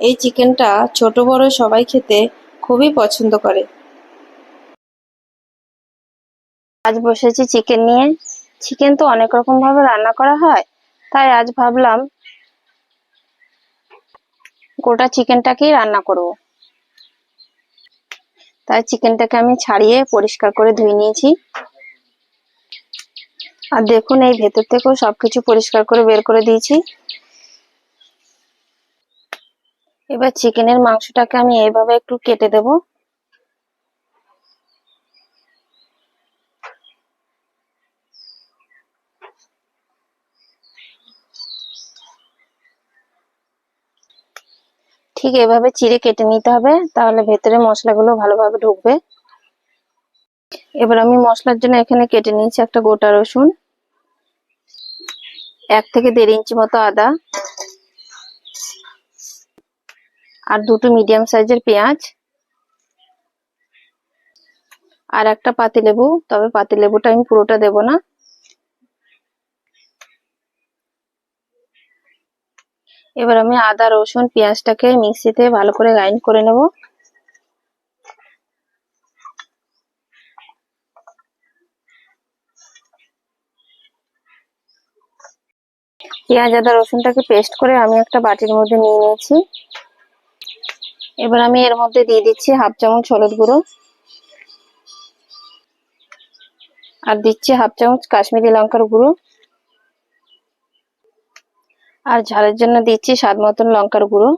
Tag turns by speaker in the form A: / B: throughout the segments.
A: এই চিকেনটা ছোট বড় সবাই খেতে খুবই পছন্দ করে। আজ বসেছি চিকেন নিয়ে। চিকেন তো অনেক রকম ভাবে রান্না করা হয়, তাই আজ ভাবলাম গোটা চিকেনটাকেই রান্না করব। তাই চিকেনটাকে আমি ছাড়িয়ে পরিষ্কার করে ধুয়ে নিয়েছি। আর দেখুন, এই ভেতর থেকেও সবকিছু পরিষ্কার করে বের করে দিয়েছি। এবার চিকেনের মাংসটাকে আমি এইভাবে একটু কেটে দেব। ঠিক এভাবে চিড়ে কেটে নিতে হবে, তাহলে ভেতরে মশলাগুলো ভালোভাবে ঢুকবে। এবার আমি মশলার জন্য এখানে কেটে নিয়েছি একটা গোটা রসুন, এক থেকে দেড় ইঞ্চি মতো আদা। আর দুটো মিডিয়াম সাইজের পেঁয়াজ। আর একটা পাতিলেবু তবে পাতিলেবুটা আমি পুরোটা দেব না। এবার আমি আদা, রসুন, পেঁয়াজটাকে মিক্সিতে ভালো করে গ্রাইন্ড করে নেব। পেঁয়াজ, আদা, রসুনটাকে পেস্ট করে আমি একটা বাটির মধ্যে নিয়ে নিয়েছি। এবার আমি এর মধ্যে দিয়ে দিচ্ছি হাফ চামচ হলুদ গুঁড়ো। আর দিচ্ছি হাফ চামচ কাশ্মীরি লঙ্কার গুঁড়ো। আর ঝালের জন্য দিচ্ছি স্বাদ মতন লঙ্কার গুঁড়ো।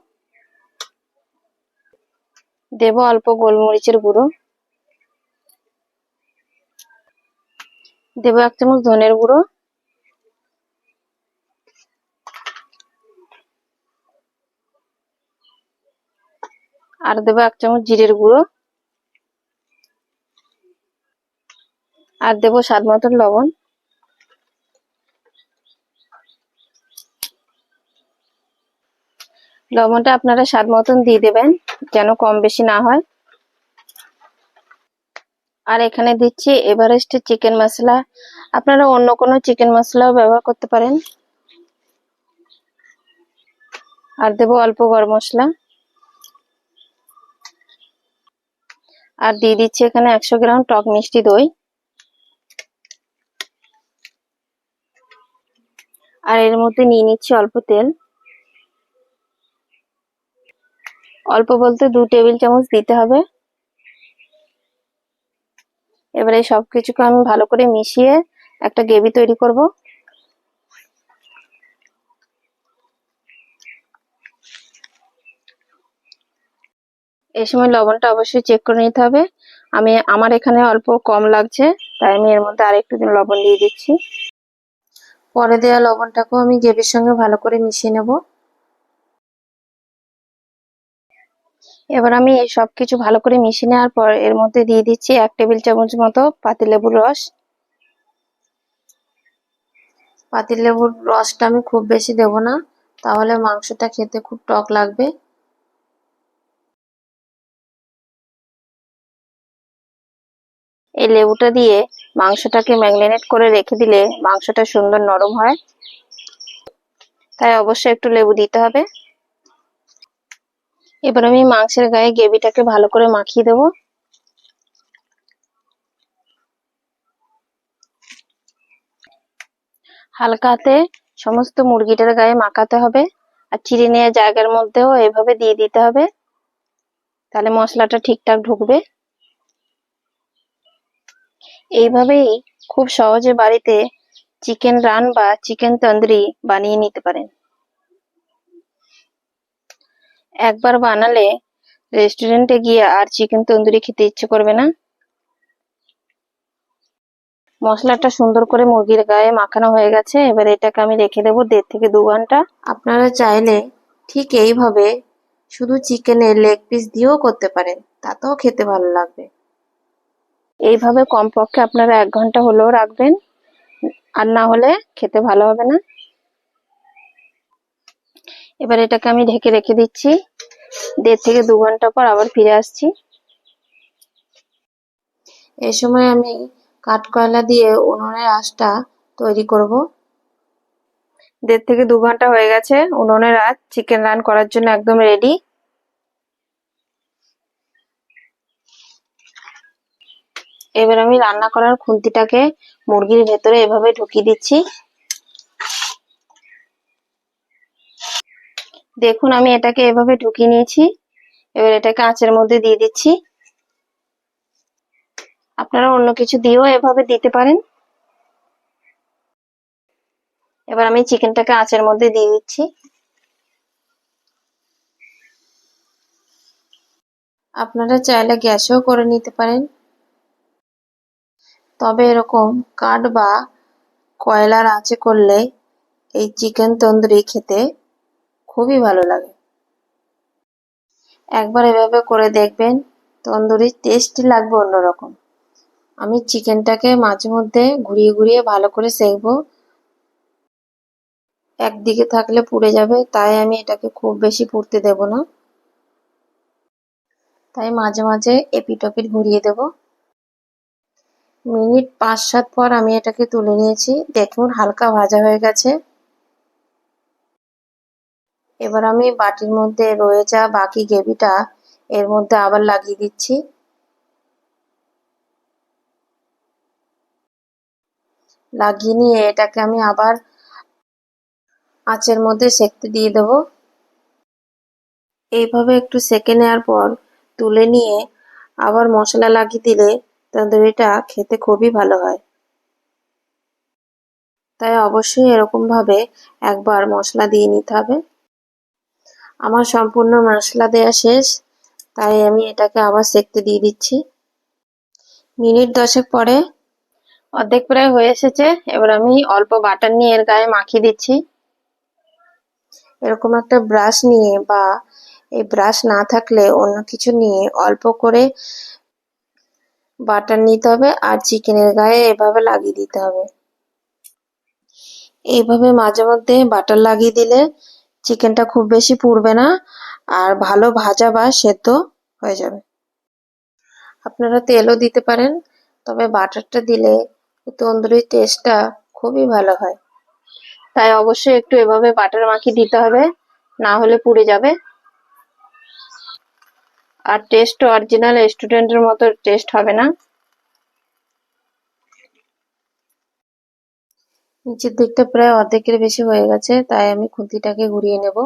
A: দেব অল্প গোলমরিচের গুঁড়ো। দেব এক চামচ ধনের গুঁড়ো। আর দেবো এক চামচ জিরের গুঁড়ো। আর দেবো স্বাদ মতন লবণ। লবণটা আপনারা স্বাদ মতন দিয়ে দেবেন, যেন কম বেশি না হয়। আর এখানে দিচ্ছি এভারেস্টের চিকেন মশলা। আপনারা অন্য কোনো চিকেন মশলাও ব্যবহার করতে পারেন। আর দেবো অল্প গরম মশলা। আর দিয়ে দিচ্ছি এখানে একশো গ্রাম টক মিষ্টি দই। আর এর মধ্যে নিয়ে নিচ্ছি অল্প তেল। অল্প বলতে দু টেবিল চামচ দিতে হবে। এবারে সব কিছুকে আমি ভালো করে মিশিয়ে একটা গ্রেভি তৈরি করব। এই সময় লবণটা অবশ্যই চেক করে নিতে হবে। আমি, আমার এখানে অল্প কম লাগছে, তাই আমি এর মধ্যে আরেকটু লবণ দিয়ে দিচ্ছি। পরে দেওয়া লবণটাকেও আমি গ্রেভির সঙ্গে ভালো করে মিশিয়ে নেব। এবার আমি এই সব কিছু ভালো করে মিশিয়ে নেওয়ার পর এর মধ্যে দিয়ে দিচ্ছি এক টেবিল চামচ মতো পাতিলেবুর রস। পাতিলেবুর রসটা আমি খুব বেশি দেব না, তাহলে মাংসটা খেতে খুব টক লাগবে। এই লেবুটা দিয়ে মাংসটাকে ম্যাগনেট করে রেখে দিলে মাংসটা সুন্দর নরম হয়। তাই অবশ্যই একটু লেবু দিতে হবে। এবার আমি মাংসের গায়ে গ্রেভিটাকে ভালো করে মাখিয়ে দেব। হালকা হাতে সমস্ত মুরগিটার গায়ে মাখাতে হবে আর চিড়ে নেওয়া জায়গার মধ্যেও এভাবে দিয়ে দিতে হবে। তাহলে মশলাটা ঠিকঠাক ঢুকবে। এইভাবেই খুব সহজে বাড়িতে চিকেন রান বা চিকেন তন্দুরি বানিয়ে নিতে পারেন। একবার বানালে রেস্টুরেন্টে গিয়ে আর চিকেন তন্দুরি খেতে ইচ্ছে করবে না। মশলাটা সুন্দর করে মুরগির গায়ে মাখানো হয়ে গেছে, এবার এটাকে আমি রেখে দেবো দেড় থেকে দু ঘণ্টা। আপনারা চাইলে ঠিক এইভাবে শুধু চিকেনের লেগ পিস দিয়েও করতে পারেন, তাতেও খেতে ভালো লাগবে। এইভাবে কমপক্ষে আপনারা এক ঘণ্টা হলেও রাখবেন। আর না হলে খেতে ভালো হবে না। এবার এটাকে আমি ঢেকে রেখে দিচ্ছি। দেড় থেকে দু ঘণ্টা পর আবার ফিরে আসছি। এই সময় আমি কাঠকয়লা দিয়ে উনুনের আঁচটা তৈরি করব। দেড় থেকে দু ঘণ্টা হয়ে গেছে। উনুনের আঁচ চিকেন রান করার জন্য একদম রেডি এবার আমি রান্না করার খুন্তিটাকে মুরগির ভেতরে এভাবে ঢুকিয়ে দিচ্ছি। দেখুন, আমি এটাকে এভাবে ঢুকিয়ে নিয়েছি। এবার এটাকে আঁচের মধ্যে দিয়ে দিচ্ছি। আপনারা অন্য কিছু দিয়েও এভাবে দিতে পারেন। এবার আমি চিকেনটাকে আঁচের মধ্যে দিয়ে দিচ্ছি। আপনারা চাইলে গ্যাসেও করে নিতে পারেন। তবে এরকম কাঠ বা কয়লার আঁচে করলে এই চিকেন তন্দুরি খেতে খুবই ভালো লাগে। একবার এভাবে করে দেখবেন তন্দুরির টেস্টই লাগবে অন্যরকম। আমি চিকেনটাকে মাঝে মধ্যে ঘুরিয়ে ঘুরিয়ে ভালো করে সেকবো। একদিকে থাকলে পুড়ে যাবে, তাই আমি এটাকে খুব বেশি পুড়তে দেব না। তাই মাঝে মাঝে এপিটপিট ঘুরিয়ে দেব। মিনিট পাঁচ সাত পর আমি এটাকে তুলে নিয়েছি। দেখুন, হালকা ভাজা হয়ে গেছে। এবার আমি বাটির মধ্যে রয়ে যা বাকি গ্রেভিটা এর মধ্যে আবার লাগিয়ে দিচ্ছি। লাগিয়ে নিয়ে এটাকে আমি আবার আঁচের মধ্যে সেকতে দিয়ে দেব। এইভাবে একটু সেকে নেওয়ার পর তুলে নিয়ে আবার মশলা লাগিয়ে দিলে তন্দুরিটা খেতে খুবই ভালো হয়। তাই অবশ্যই এরকম ভাবে একবার মশলা দিয়ে নিতে হবে। আমার সম্পূর্ণ মশলা দেওয়া শেষ, তাই আমি এটাকে আবার সেকতে দিয়ে দিচ্ছি। মিনিট দশেক পরে অর্ধেক প্রায় হয়ে এসেছে, এবার আমি অল্প বাটার নিয়ে এর গায়ে মাখিয়ে দিচ্ছি। এরকম একটা ব্রাশ নিয়ে বা এই ব্রাশ না থাকলে অন্য কিছু নিয়ে অল্প করে বাটার নিতে হবে আর চিকেনের গায়ে এভাবে লাগিয়ে দিতে হবে। এইভাবে মাঝে মধ্যে বাটার লাগিয়ে দিলে চিকেনটা খুব বেশি পুড়বে না আর ভালো ভাজা বা সেদ্ধ হয়ে যাবে। আপনারা তেলও দিতে পারেন, তবে বাটারটা দিলে তন্দুরির টেস্টটা খুবই ভালো হয়। তাই অবশ্যই একটু এভাবে বাটার মাখিয়ে দিতে হবে, না হলে পুড়ে যাবে। আর টেস্ট অরিজিনাল রেস্টুরেন্টের মতো টেস্ট হবে না। নিচের দিকটা প্রায় অর্ধেকের বেশি হয়ে গেছে, তাই আমি খুন্তিটাকে ঘুরিয়ে নেব।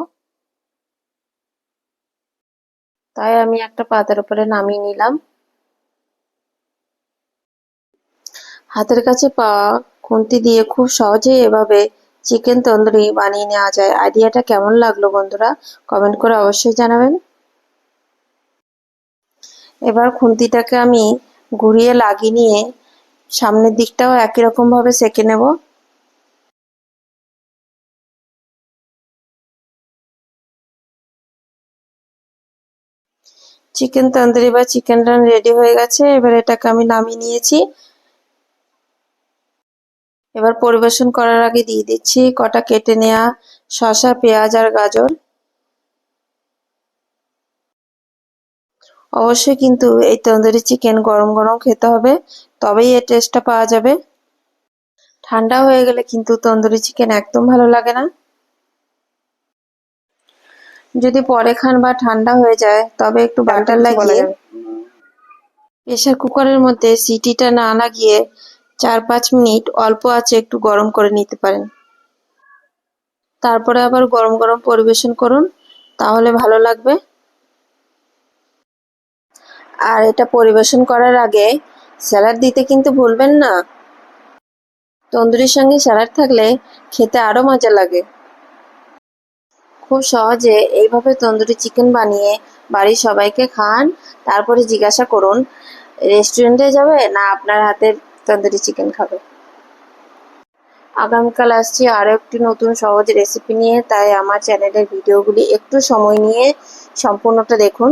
A: তাই আমি একটা পাতার উপরে নামিয়ে নিলাম। হাতের কাছে পাওয়া খুন্তি দিয়ে খুব সহজেই এভাবে চিকেন তন্দুরি বানিয়ে নেওয়া যায়। আইডিয়াটা কেমন লাগল বন্ধুরা, কমেন্ট করে অবশ্যই জানাবেন। এবার খুন্তিটাকে আমি ঘুরিয়ে লাগিয়ে নিয়ে সামনের দিকটাও একই রকম ভাবে সেকে নেব। চিকেন তন্দুরি বা চিকেন রান রেডি হয়ে গেছে, এবার এটাকে আমি নামিয়ে নিয়েছি। এবার পরিবেশন করার আগে দিয়ে দিচ্ছি কটা কেটে নেওয়া শসা, পেঁয়াজ আর গাজর। অবশ্যই কিন্তু এই তন্দুরি চিকেন গরম গরম খেতে হবে তবেই এর টেস্টটা পাওয়া যাবে। ঠান্ডা হয়ে গেলে কিন্তু তন্দুরি চিকেন একদম ভালো লাগে না। যদি পরে খান বা ঠান্ডা হয়ে যায় তবে একটু বাটার লাগিয়ে প্রেশার কুকারের মধ্যে সিটিটা না লাগিয়ে চার পাঁচ মিনিট অল্প আছে একটু গরম করে নিতে পারেন। তারপরে আবার গরম গরম পরিবেশন করুন তাহলে ভালো লাগবে। আর এটা পরিবেশন করার আগে স্যালাড দিতে কিন্তু ভুলবেন না। তন্দুরির সঙ্গে স্যালাড থাকলে খেতে আরও মজা লাগে। খুব সহজে এইভাবে তন্দুরি চিকেন বানিয়ে বাড়ির সবাইকে খান, তারপরে জিজ্ঞাসা করুন, রেস্টুরেন্টে যাবে না আপনার হাতের তন্দুরি চিকেন খাবে। আগামীকাল আসছি আরও একটি নতুন সহজ রেসিপি নিয়ে, তাই আমার চ্যানেলের ভিডিওগুলি একটু সময় নিয়ে সম্পূর্ণটা দেখুন।